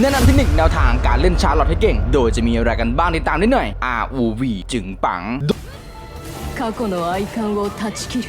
แนะนำเทคนิคแนวทางการเล่นชาร์ลอตให้เก่ง โดยจะมีอะไรกันบ้างติดตามได้หน่อย ROV จึงปัง 過去の哀感を断ち切る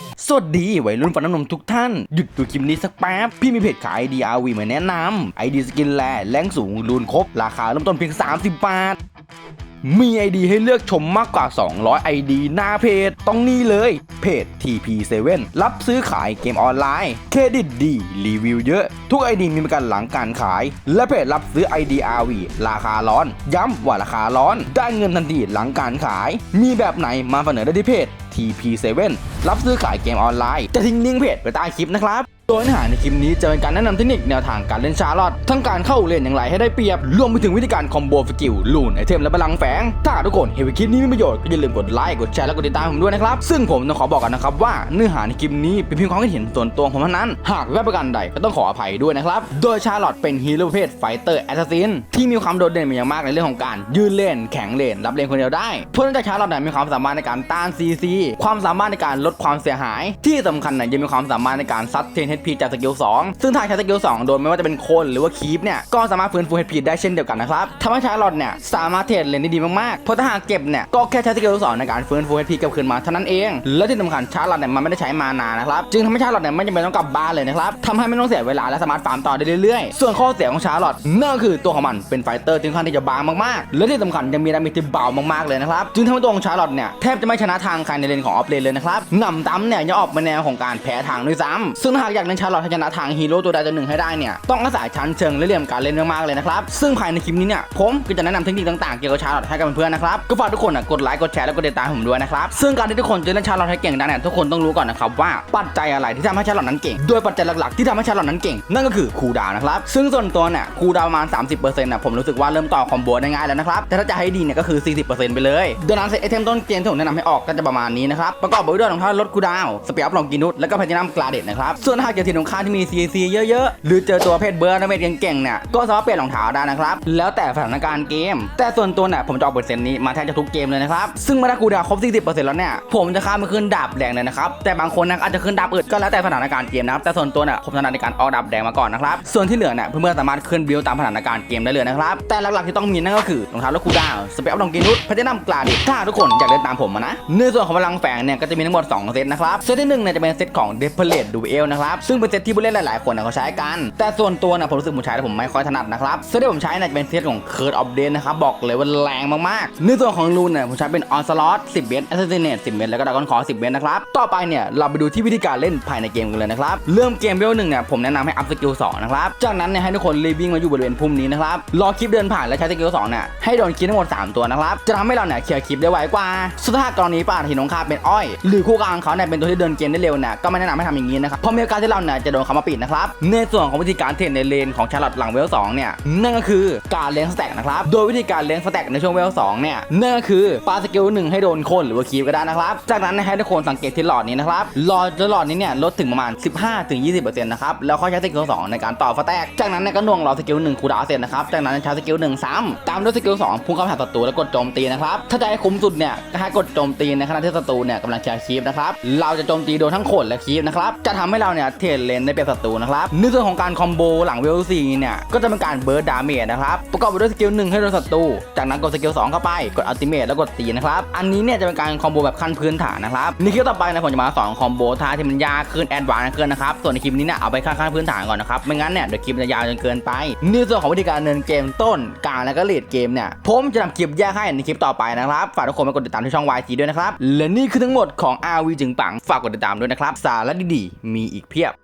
สวัสดีวัยรุ่นฟันน้ำนมทุกท่าน หยุดดูคลิปนี้สักแป๊บ พี่มีเพจขายไอเดียอาวีมาแนะนำไอเดียสกินแลแรงสูงรูนครบ ราคาเริ่มต้นเพียง 30 บาท มีไอดีให้เลือกชมมากกว่า 200ไอดีหน้าเพจ ต้องนี่เลยเพจ TP7 รับซื้อขายเกมออนไลน์ เครดิตดี รีวิวเยอะ ทุกไอดีมีประกันหลังการขาย และเพจรับซื้อ ID RV ราคาร้อน ย้ำว่าราคาร้อน ได้เงินทันทีหลังการขาย มีแบบไหนมาเสนอได้ที่เพจ TP7 รับซื้อขายเกมออนไลน์ จะทิ้งลิงก์เพจไว้ใต้คลิปนะครับ ในคลิปนี้จะเป็นการแนะนำเทคนิคแนวทางการเล่นชาร์ลอตทั้งการเข้าเลนอย่างไรให้ได้เปรียบ รวมไปถึงวิธีการคอมโบสกิลลูนไอเทมและพลังแฝง ถ้าทุกคนเห็นวิคลิปนี้มีประโยชน์ก็อย่าลืมกดไลค์กดแชร์และกดติดตามผมด้วยนะครับ ซึ่งผมต้องขอบอกกันนะครับว่าเนื้อหาในคลิปนี้เป็นเพียงความคิดเห็นส่วนตัวของผมเท่านั้น หากว่าประการใดก็ต้องขออภัยด้วยนะครับ โดยชาร์ลอตเป็นฮีโร่ประเภทไฟเตอร์แอสซัสซินที่มีความโดดเด่นเป็นอย่างมากในเรื่องของการยืนเลนแข็งเลนรับเลนคนเดียวได้เพื่องจากชาร์ลอตเนี่ยมีความสามารถในการต้านซีซีความสามารถในการลดความเสียหาย ที่สำคัญเนี่ยยังมีความสามารถในการซัดเทน HP จากสกิล2ซึ่งทางใช้สกิล2โดนไม่ว่าจะเป็นคนหรือว่าคีปเนี่ยก็สามารถฟื้นฟู HP ได้เช่นเดียวกันนะครับทำให้ชาร์ลอตเนี่ยสามารถเทรดเลนได้ดีมากๆเพราะถ้าหากเก็บเนี่ยก็แค่ใช้สกิล2ในการฟื้นฟู HP กลับคืนมาเท่านั้นเอง และที่สำคัญชาร์ลอตเนี่ยมันไม่ได้ใช้มานานนะครับจึงทำให้ชาร์ลอตเนี่ยไม่จำเป็นต้องกลับบ้านเลยนะครับทำให้ไม่ต้องเสียเวลาและสามารถฟาร์มต่อได้เรื่อยๆ ส่วนข้อเสียของชาร์ลอตนั่นคือตัวของมันเป็นไฟเตอร์ที่ค่อนที่จะบางมากๆ และที่สำคัญยังมีดาเมจที่เบามากๆเลยนะครับจึงทำให้ตัวของชาร์ลอตเนี่ยแทบจะไม่ชนะทางใครในเลนของออฟเลนเลยนะครับหนำซ้ำเนี่ยยังออกมาแนวของการแพ้ทางด้วยซ้ำซึ่งหากอยากเล่นชาร์ลอตให้ชนะทางฮีโร่ตัวใดตัวหนึ่งให้ได้เนี่ยต้องอาศัยชั้นเชิงและเหลี่ยมการเล่นมากๆเลยนะครับซึ่งภายในคลิปนี้เนี่ยผมก็จะแนะนำเทคนิคต่างๆเกี่ยวกับชาร์ลอตให้กับเพื่อนๆนะครับก็ฝากทุกคนอะกดไลค์กดแชร์และกดติดตามผมด้วยนะครับซึ่งการที่ทุกคนจะเล่นชาร์ลอตให้เก่งได้เนี่ยทุกคนต้องรู้ก่อนนะครับว่าปัจจัยอะไรที่ทำให้ชาร์ลอตนั้นเก่งโดยปัจจัยหลักๆที่ทำให้ชาร์ลอตนั้นเก่งนั่นก็คือคูดาวนะครับซึ่งส่วนตัวเนี่ยคูดาวประมาณ 30%นะผมรู้สึกว่าเริ่มต่อคอมโบได้ง่ายแล้วนะครับแต่ถ้าจะให้ดีเนี่ยก็คือ 40%ไปเลยโดยนั้นเซตไอเทมต้นเกมที่ผมแนะนำให้ออกก็จะประมาณนี้นะครับประกอบไปด้วยรองเท้าลดคูดาวสเปียร์ลองกินุสแล้วก็แพทินัมกลาเดตนะครับส่วนถ้าหากเจอทีมตรงข้าที่มี CC เยอะๆ หรือเจอตัวเพศเบอร์ดาเมจเก่งๆเนี่ยก็สามารถเปลี่ยนรองเท้าได้นะครับ แล้วแต่สถานการณ์เกม แต่ส่วนตัวเนี่ยผมจะเอาเปอร์เซ็นต์นี้มาแทนจะทุกเกมเลยนะครับ ซึ่งเมื่อถ้าคูดาครบ 40%แล้วเนี่ยผมจะข้ามไปขึ้นดาบแดงเลยนะครับแต่บางคนนะอาจจะขึ้นดาบอื่นก็แล้วแต่สถานการณ์เกมนะครับแต่ส่วนตัวเนี่ยผมถนัดในการออกดาบแดงมาก่อนนะครับส่วนที่เหลือเนี่ยเพื่อนๆสามารถขึ้นบิลตามสถานการณ์เกมได้เลยนะครับแต่หลักๆที่ต้องมีนั่นก็คือรองเท้าแลดคูดาวสเปรย์ลองกินุสพทินัมกลาดตถ้าทุกคนอยากเล่นตามผมนะในส่วนของพลังแฝงเนี่ยก็จะมีทั้งหมดสองเซตนะครับเซตที่หนึ่งเนี่ยจะเป็นเซตของ d e p l a t e Duel นะครับซึ่งเป็นเซตตที่ผู้เล่นหลายๆ คนเนี่ยเขาใช้กัน แต่ส่วนตัวนี่ยผมรู้สึกผมใช้แล้วผมไม่ค่อยถนัดนะครับเซตที่ผมใช้นี่ยจะเป็นเซตของ Curse of Death นะครับบอกเลยว่าแรงมากๆในส่วนของรูนเนี่ยผมใช้เป็น Onslaught 10เบน Assassinate 10เบนแล้วก็ Dragon Core 10เบนนะครับต่อไปเนี่ยเราไปดูที่วิธีการเล่นภายในเกมกันเลยนะครับเริ่มเกมเวลหนึ่งเนี่ยผมแนะนำให้อัพสกิล2นะครับจากนั้นเนี่ยให้ทุกคนรีบวิ่งมาอยู่บริเวณพุ่มนี้นะครับรอคลิปเดินผ่านและใช้สกิล2เนี่ยให้โดนคิดทั้งหมด 3 ตัวนะครับจะทำให้เราเนี่ยเคลียร์คลิปได้ไวกว่าสุดท้ายกรณีป่าทีน้องคาเป็นอ้อย หรือคู่กลางเขาเนี่ยเป็นตัวที่เดินเกมได้เร็วเนี่ยก็ไม่แนะนำให้ทำอย่างนี้นะครับเพราะมีโอกาสที่เราเนี่ยจะะโดนเขามาปิดนะครับ ในส่วนของวิธีการเทรดในเลนของชาร์ลอตหลังเวล2เนี่ยนั่นก็คือการเลี้ยงสแต็กนะครับ โดยวิธีการเลี้ยงสแต็กในช่วงเวล2เนี่ยนั่นก็คือปาสกิลหนึ่งให้โดนคนหรือว่าคีบก็ได้นะครับ จากนั้นให้ทุกคนสังเกตที่หลอดนี้นะครับหลอดหลอดนี้เนี่ยลดถึงประมาณ 15-20%นะครับแล้วค่อยใช้สกิล2ในการต่อสแตกจากนั้นก็น่วงรอสกิลหนึ่งคูดาวเสร็จนะครับจากนั้นใช้สกิลหนึ่งซ้ำตามด้วยสกิล2พุ่งเข้าหาศัตรูแล้วกดโจมตีนะครับถ้าจะให้คุ้มสุดเนี่ยก็ให้กดโจมตีในขณะที่ศัตรูเนี่ยกำลังเคร์คีบนะครับเราจะโจมตีโดนทั้งคนและคีบนะครับจะทำให้เราเนี่ยเทรดเลนนได้เปรียบศัตรูนะครับในส่วนของการคอมโบหลังเวลซีเนี่ยก็จะเป็นการเบิร์ดดาเมจนะครับประกอบไปด้วยสกิลหนึ่งให้โดนศัตรูจากนั้นกดสกิลสองเข้าไปกดอัลติเมทแล้วกดตีนะครับอันนี้เนี่ยจะเป็นการคอมโบแบบขั้นพื้นฐานนะครับในคลิปต่อไปนะผมจะมาสอนคอมโบท่าที่มันยากขึ้นแอดวานซ์ขึ้นนะครับส่วนในคลิปนี้เนี่ยเอาไปขั้นขั้นพื้นฐานก่อนนะครับไม่งั้นเนี่ยเดี๋ยวคลิปจะยาวจนเกินไปในส่วนของวิธีการดำเนินเกมต้นกลางแล้วก็เลดเกมเนี่ยผมจะทำคลิปแยกให้ในคลิปต่อไปนะครับฝากทุกคนไปกดติดตามที่ช่อง YT ด้วยนะครับและนี่คือทั้งหมดของ RV จึงปังฝากกดติดตามด้วยนะครับสาระดีๆมีอีกเพียบ